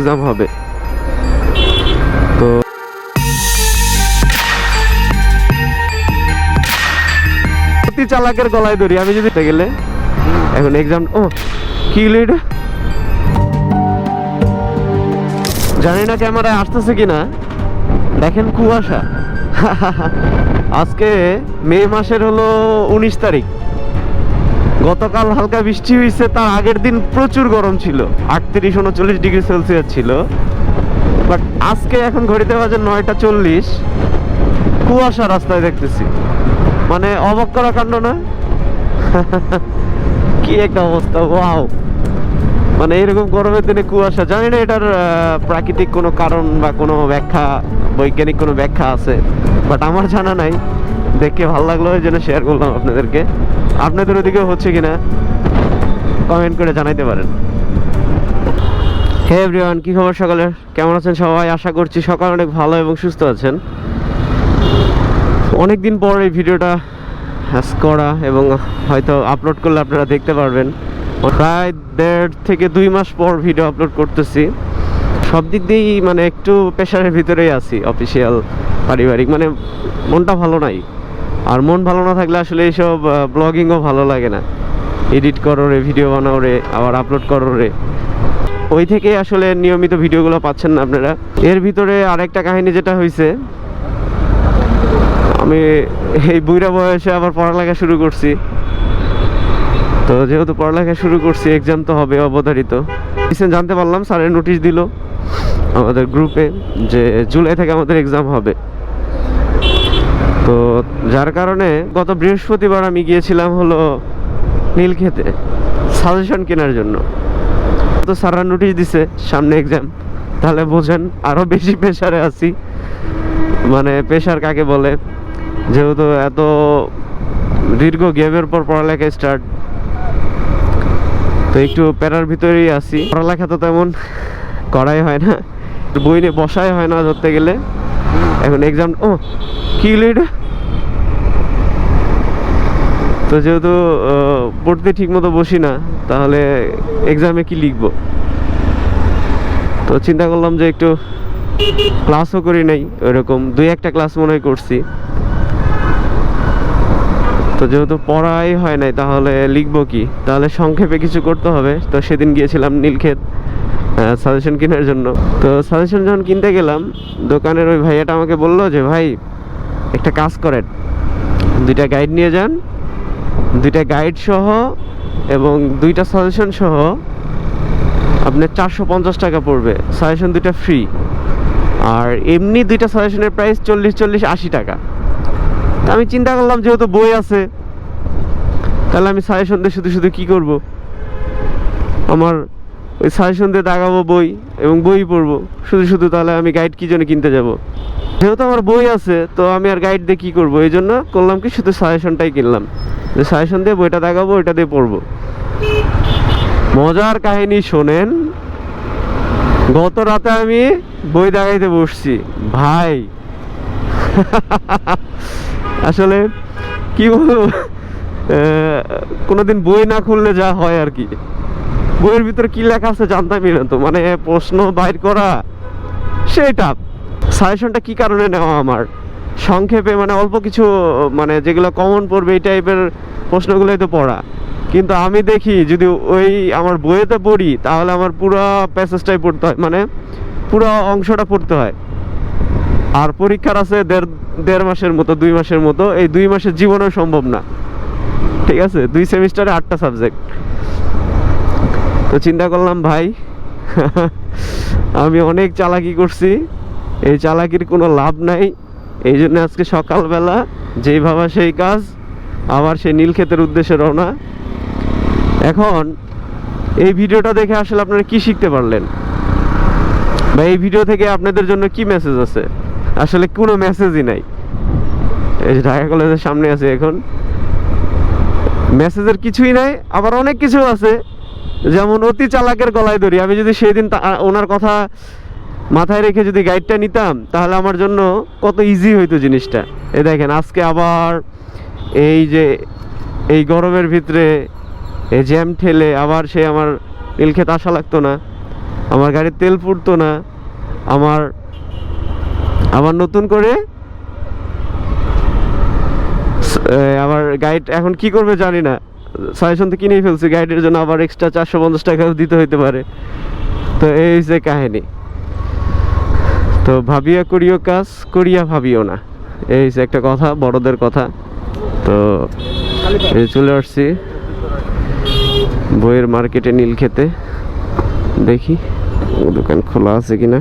Exam হবে তো অতি চালাকের গলায় ধরি, আমি যদি গেলে। এখন এক্সাম ও, কি এটা? জানি না ক্যামেরায় আসতেছে কিনা। দেখেন কুয়াশা। আজকে মে মাসের হলো উনিশ তারিখ। গতকাল হালকা বৃষ্টি হয়েছে, তার আগের দিন প্রচুর গরম ছিল। আটত্রিশ, উনচল্লিশ ডিগ্রি সেলসিয়াস ছিল। বাট আজকে এখন ঘড়িতে বাজে নয়টা চল্লিশ। কুয়াশা রাস্তায় দেখতেছি। মানে অবাক করা কাণ্ড না? কি একটা অবস্থা, ওয়াও। মানে এরকম গরমের দিনে কুয়াশা, জানি না এটার প্রাকৃতিক কোনো কারণ বা কোনো ব্যাখ্যা, বৈজ্ঞানিক কোনো ব্যাখ্যা আছে। বাট আমার জানা নাই। দেখে ভালো লাগল ওই জন্য শেয়ার করলাম আপনাদেরকে। আপনাদের ওদিকে হচ্ছে কিনা কমেন্ট করে জানাইতে পারেন। হে এভরিওয়ান কি খবর সকালে? কেমন আছেন সবাই? আশা করছি সকাল অনেক ভালো এবং সুস্থ আছেন। অনেক দিন পর এই ভিডিওটা করা এবং হয়তো আপলোড করলে আপনারা দেখতে পারবেন। প্রায় দেড় থেকে দুই মাস পর ভিডিও আপলোড করতেছি। সব দিক দিয়েই মানে একটু প্রেশারের ভিতরেই আছি অফিসিয়াল পারিবারিক মানে মনটা ভালো নাই। আর মন ভালো না থাকলে আসলে এইসব ব্লগিংও ভালো লাগে না। এডিট করো রে ভিডিও বানাও রে, আবার আপলোড করো রে। ওই থেকেই আসলে নিয়মিত ভিডিওগুলো পাচ্ছেন না আপনারা। এর ভিতরে আরেকটা কাহিনী যেটা হয়েছে আমি এই বুড়া বয়সে আবার পড়ালেখা শুরু করছি। তো যেহেতু পড়ালেখা শুরু করছি এক্সাম তো হবে, অবধারিত। রিসেন্ট জানতে পারলাম স্যারের নোটিশ দিল আমাদের গ্রুপে যে জুলাই থেকে আমাদের এক্সাম হবে। তো যার কারণে গত বৃহস্পতিবার আমি গিয়েছিলাম হলো নীলক্ষেতে সাজেশন কেনার জন্য। তো স্যাররা নোটিশ দিছে, সামনে এক্সাম তাহলে বোঝেন আরও বেশি প্রেশারে আছি। মানে প্রেশার কাকে বলে? যেহেতু এত দীর্ঘ গেমের পর পড়ালেখা স্টার্ট তো একটু প্যারার ভিতরেই আছি। পড়ালেখা তো তেমন করাই হয় না। বই নিয়ে বসাই হয় না ধরতে গেলে। এখন এক্সাম ও, কি এটা তো যেহেতু পড়তে ঠিক মতো বসি না, তাহলে এক্সামে কি লিখব? তো চিন্তা করলাম যে একটু ক্লাসও করি নাই, ওইরকম দুই একটা ক্লাস মনে হয় করছি। তো যেহেতু পড়াই হয় নাই, তাহলে লিখব কি? তাহলে সংক্ষেপে কিছু করতে হবে। তো সেদিন গিয়েছিলাম নীলক্ষেত সাজেশন কেনার জন্য। তো সাজেশন যখন কিনতে গেলাম, দোকানের ওই ভাইয়াটা আমাকে বলল যে, ভাই, একটা কাজ করেন। দুইটা গাইড নিয়ে যান দুইটা গাইড সহ এবং দুইটা সাজেশন সহ আপনার চারশো পঞ্চাশ টাকা পড়বে। সাজেশন দুইটা ফ্রি আর এমনি দুইটা সাজেশনের প্রাইস চল্লিশ চল্লিশ, আশি টাকা। আমি চিন্তা করলাম যেহেতু বই আছে, তাহলে আমি সাজেশন দিয়ে শুধু শুধু কী করব? আমার ওই সাজেশন দিয়ে দাগাবো বই এবং বই পড়ব। শুধু শুধু তাহলে আমি গাইড কী জন্য কিনতে যাব? যেহেতু আমার বই আছে, তো আমি আর গাইড দিয়ে কী করব? এই জন্য করলাম কি শুধু সাজেশনটাই কিনলাম। যে সাজেশন দিয়ে বইটা দাগাবো ওইটা দিয়ে পড়ব। মজার কাহিনী শোনেন, গত রাতে আমি বই দেখাইতে বসছি। ভাই, আসলে কি বলব? কোনোদিন বই না খুললে যা হয় আর কি। বইয়ের ভিতরে কি লেখা আছে জানতামই না তো মানে প্রশ্ন বাইর করা, সেটা। সাজেশনটা কি কারণে নেওয়া আমার? সংক্ষেপে মানে অল্প কিছু মানে যেগুলো কমন পড়বে এই টাইপের প্রশ্নগুলোই তো পড়া। কিন্তু আমি দেখি যদি ওই আমার বইয়েতে পড়ি, তাহলে আমার পুরো প্যাসেজটাই পড়তে হয় মানে পুরো অংশটা পড়তে হয়। আর পরীক্ষার আছে দেড় দেড় মাসের মতো, দুই মাসের মতো, এই দুই মাসের জীবনেও সম্ভব না। ঠিক আছে? দুই সেমিস্টারে আটটা সাবজেক্ট তো চিন্তা করলাম, ভাই, আমি অনেক চালাকি করছি, এই চালাকির কোনো লাভ নাই। এই জন্য আজকে সকালবেলা যেই ভাবা সেই কাজ, আবার সেই নীলক্ষেতের উদ্দেশ্যে রওনা। এখন এই ভিডিওটা দেখে আসলে আপনারা কি শিখতে পারলেন? বা এই ভিডিও থেকে আপনাদের জন্য কি মেসেজ আছে? আসলে কোনো মেসেজই নাই। এই যে ঢাকা কলেজের সামনে আছে এখন। মেসেজের কিছুই নাই, আবার অনেক কিছু আছে। যেমন অতি চালাকের গলায় ধরি। আমি যদি সেই দিন তা- ওনার কথা মাথায় রেখে যদি গাইডটা নিতাম, তাহলে আমার জন্য কত ইজি হইতো জিনিসটা। এ দেখেন, আজকে আবার এই যে, এই গরমের ভিতরে এই জ্যাম ঠেলে আবার সে আমার নীলক্ষেত আসা লাগতো না, আমার গাড়ির তেল ফুটতো না, আমার আমার নতুন করে আমার গাইড এখন কি করবে জানি না। সাজেশন তো কিনেই ফেলছি গাইডের জন্য আবার এক্সট্রা চারশো পঞ্চাশ টাকাও দিতে হইতে পারে। তো এই যে কাহিনী। তো ভাবিয়া করিও কাজ, করিয়া ভাবিও না। এই একটা কথা, বড়দের কথা। তো এই চলে আসছি বইয়ের মার্কেটে নীল খেতে দেখি, দোকান খোলা আছে কিনা।